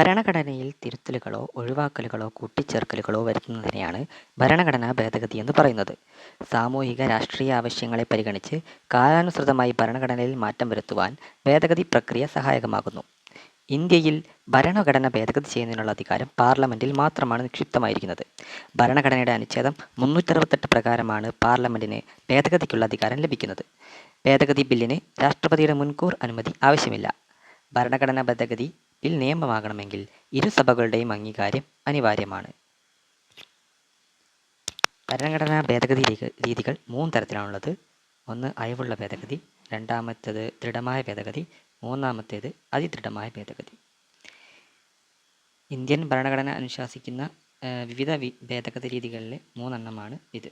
ഭരണഘടനയിൽ തിരുത്തലുകളോ ഒഴിവാക്കലുകളോ കൂട്ടിച്ചേർക്കലുകളോ വരുത്തുന്നതിനെയാണ് ഭരണഘടനാ ഭേദഗതി എന്ന് പറയുന്നത്. സാമൂഹിക രാഷ്ട്രീയ ആവശ്യങ്ങളെ പരിഗണിച്ച് കാലാനുസൃതമായി ഭരണഘടനയിൽ മാറ്റം വരുത്തുവാൻ ഭേദഗതി പ്രക്രിയ സഹായകമാകുന്നു. ഇന്ത്യയിൽ ഭരണഘടന ഭേദഗതി ചെയ്യുന്നതിനുള്ള അധികാരം പാർലമെന്റിൽ മാത്രമാണ് നിക്ഷിപ്തമായിരിക്കുന്നത്. ഭരണഘടനയുടെ അനുച്ഛേദം മുന്നൂറ്ററുപത്തെട്ട് പ്രകാരമാണ് പാർലമെന്റിന് ഭേദഗതിക്കുള്ള അധികാരം ലഭിക്കുന്നത്. ഭേദഗതി ബില്ലിന് രാഷ്ട്രപതിയുടെ മുൻകൂർ അനുമതി ആവശ്യമില്ല. ഭരണഘടനാ ഭേദഗതി ബിൽ നിയമമാകണമെങ്കിൽ ഇരുസഭകളുടെയും അംഗീകാരം അനിവാര്യമാണ്. ഭരണഘടനാ ഭേദഗതി രീതികൾ മൂന്ന് തരത്തിലാണുള്ളത്. ഒന്ന് അയവുള്ള ഭേദഗതി, രണ്ടാമത്തേത് ദൃഢമായ ഭേദഗതി, മൂന്നാമത്തേത് അതിദൃഢമായ ഭേദഗതി. ഇന്ത്യൻ ഭരണഘടന അനുശാസിക്കുന്ന വിവിധ ഭേദഗതി രീതികളിലെ മൂന്നെണ്ണമാണ് ഇത്.